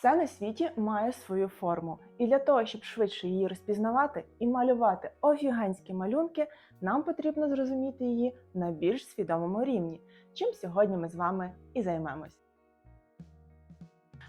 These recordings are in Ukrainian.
Все на світі має свою форму, і для того, щоб швидше її розпізнавати і малювати офіганські малюнки, нам потрібно зрозуміти її на більш свідомому рівні, чим сьогодні ми з вами і займемось.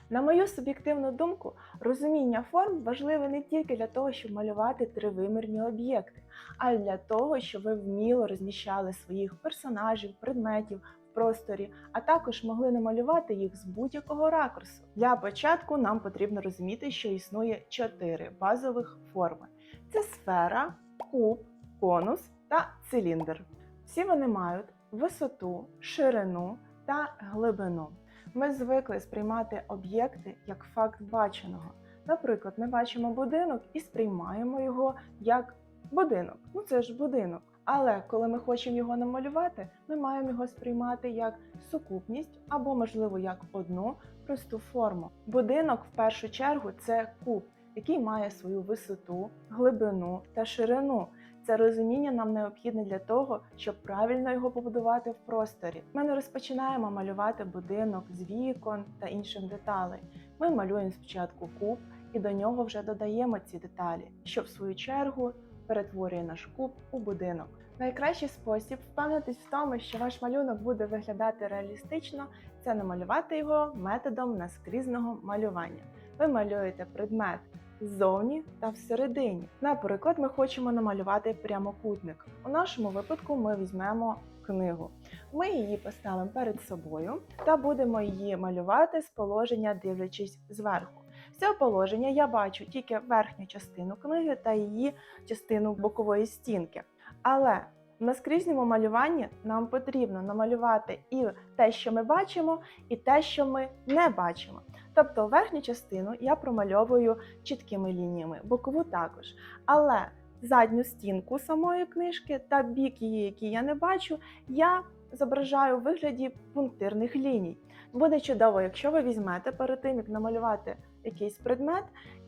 На мою суб'єктивну думку, розуміння форм важливе не тільки для того, щоб малювати тривимірні об'єкти, а й для того, щоб ви вміло розміщали своїх персонажів, предметів просторі, а також могли намалювати їх з будь-якого ракурсу. Для початку нам потрібно розуміти, що існує чотири базових форми: це сфера, куб, конус та циліндр. Всі вони мають висоту, ширину та глибину. Ми звикли сприймати об'єкти як факт баченого. Наприклад, ми бачимо будинок і сприймаємо його як будинок. Ну це ж будинок. Але коли ми хочемо його намалювати, ми маємо його сприймати як сукупність або, можливо, як одну просту форму. Будинок в першу чергу це куб, який має свою висоту, глибину та ширину. Це розуміння нам необхідне для того, щоб правильно його побудувати в просторі. Ми не розпочинаємо малювати будинок з вікон та інших деталей. Ми малюємо спочатку куб і до нього вже додаємо ці деталі, що в свою чергу перетворює наш куб у будинок. Найкращий спосіб впевнитись в тому, що ваш малюнок буде виглядати реалістично, це намалювати його методом наскрізного малювання. Ви малюєте предмет ззовні та всередині. Наприклад, ми хочемо намалювати прямокутник. У нашому випадку ми візьмемо книгу. Ми її поставимо перед собою та будемо її малювати з положення, дивлячись зверху. З цього положення я бачу тільки верхню частину книги та її частину бокової стінки. Але в наскрізньому малюванні нам потрібно намалювати і те, що ми бачимо, і те, що ми не бачимо. Тобто верхню частину я промальовую чіткими лініями, бокову також. Але задню стінку самої книжки та бік її, який я не бачу, я зображаю у вигляді пунктирних ліній. Буде чудово, якщо ви візьмете перед тим, як намалювати якийсь предмет,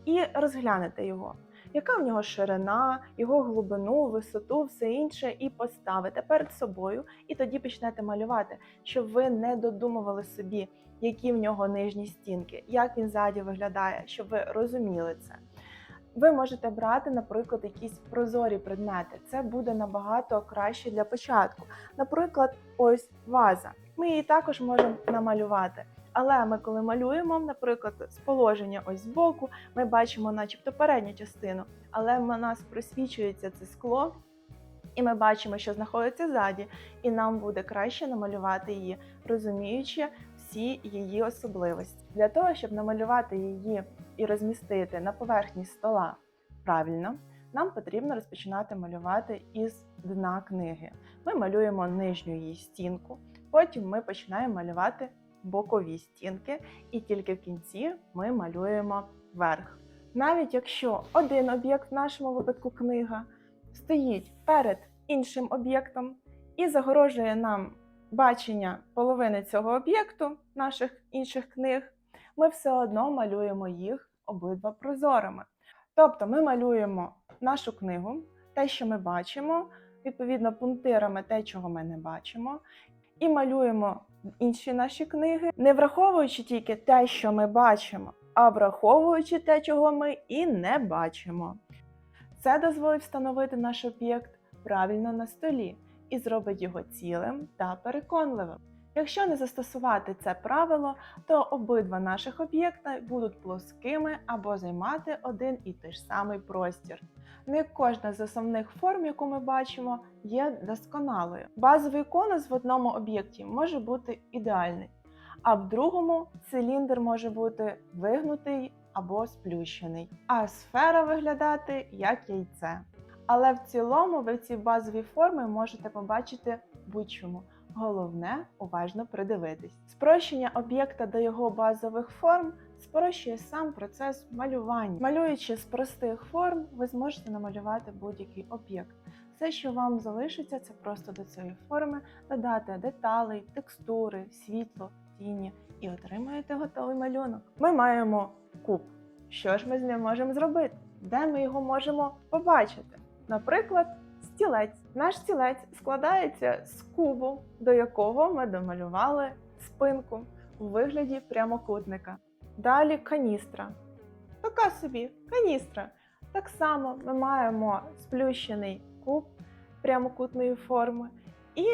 і розглянете його. Яка в нього ширина, його глибину, висоту, все інше, і поставите перед собою, і тоді почнете малювати, щоб ви не додумували собі, які в нього нижні стінки, як він ззаді виглядає, щоб ви розуміли це. Ви можете брати, наприклад, якісь прозорі предмети. Це буде набагато краще для початку. Наприклад, ось ваза. Ми її також можемо намалювати. Але ми, коли малюємо, наприклад, з положення ось збоку, ми бачимо, начебто, передню частину, але в нас просвічується це скло, і ми бачимо, що знаходиться ззаді, і нам буде краще намалювати її, розуміючи всі її особливості. Для того, щоб намалювати її і розмістити на поверхні стола правильно, нам потрібно розпочинати малювати із дна книги. Ми малюємо нижню її стінку, потім ми починаємо малювати бокові стінки, і тільки в кінці ми малюємо верх. Навіть якщо один об'єкт, в нашому випадку книга, стоїть перед іншим об'єктом і загорожує нам бачення половини цього об'єкту, наших інших книг, ми все одно малюємо їх обидва прозорими. Тобто ми малюємо нашу книгу, те, що ми бачимо, відповідно пунктирами те, чого ми не бачимо, і малюємо інші наші книги, не враховуючи тільки те, що ми бачимо, а враховуючи те, чого ми і не бачимо. Це дозволить встановити наш об'єкт правильно на столі і зробить його цілим та переконливим. Якщо не застосувати це правило, то обидва наших об'єкта будуть плоскими або займати один і той ж самий простір. Не кожна з основних форм, яку ми бачимо, є досконалою. Базовий конус в одному об'єкті може бути ідеальний, а в другому циліндр може бути вигнутий або сплющений, а сфера виглядати як яйце. Але в цілому ви ці базові форми можете побачити будь-чому. Головне уважно придивитись. Спрощення об'єкта до його базових форм спрощує сам процес малювання. Малюючи з простих форм, ви зможете намалювати будь-який об'єкт. Все, що вам залишиться, це просто до цієї форми додати деталей, текстури, світло, тіні і отримаєте готовий малюнок. Ми маємо куб. Що ж ми з ним можемо зробити? Де ми його можемо побачити? Наприклад, стілець. Наш стілець складається з кубу, до якого ми домалювали спинку у вигляді прямокутника. Далі каністра. Така собі каністра. Так само ми маємо сплющений куб прямокутної форми і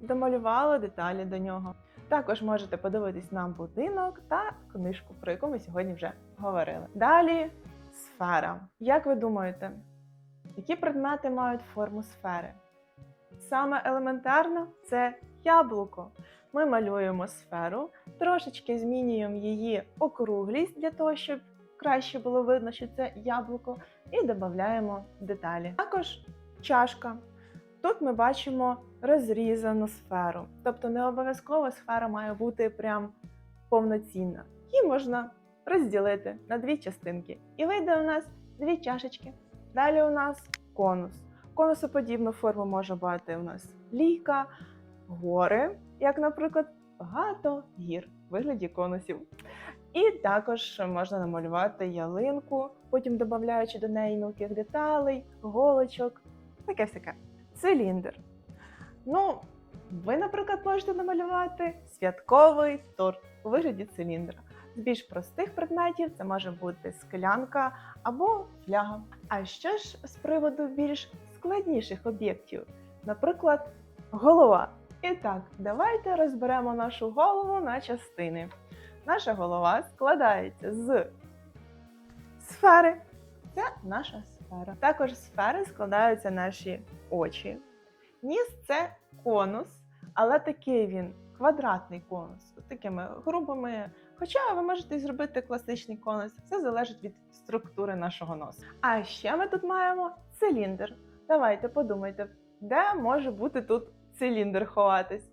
домалювали деталі до нього. Також можете подивитись на будинок та книжку, про яку ми сьогодні вже говорили. Далі сфера. Як ви думаєте, які предмети мають форму сфери? Саме елементарно це яблуко. Ми малюємо сферу, трошечки змінюємо її округлість для того, щоб краще було видно, що це яблуко, і додаємо деталі. Також чашка. Тут ми бачимо розрізану сферу. Тобто не обов'язково сфера має бути прям повноцінна. Її можна розділити на дві частинки. І вийде у нас дві чашечки. Далі у нас конус. Конусоподібну форму може мати у нас лійка, гори, як, наприклад, багато гір в вигляді конусів. І також можна намалювати ялинку, потім додаючи до неї мілких деталей, голочок, таке всяке. Циліндр. Ну, ви, наприклад, можете намалювати святковий торт у вигляді циліндра. З більш простих предметів це може бути склянка або фляга. А що ж з приводу більш складніших об'єктів? Наприклад, голова. І так, давайте розберемо нашу голову на частини. Наша голова складається з сфери. Це наша сфера. Також з сфери складаються наші очі. Ніс це конус, але такий він квадратний конус, такими грубими. Хоча ви можете зробити класичний конус, все залежить від структури нашого носу. А ще ми тут маємо циліндр. Давайте подумайте, де може бути тут циліндр ховатись?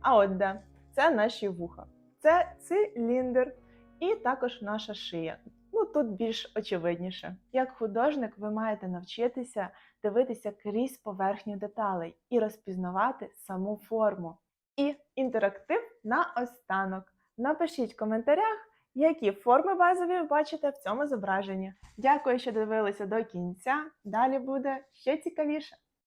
А от де? Це наші вуха. Це циліндр і також наша шия. Ну тут більш очевидніше. Як художник, ви маєте навчитися дивитися крізь поверхню деталей і розпізнавати саму форму. І інтерактив на останок. Напишіть в коментарях, які форми базові ви бачите в цьому зображенні. Дякую, що дивилися до кінця. Далі буде ще цікавіше.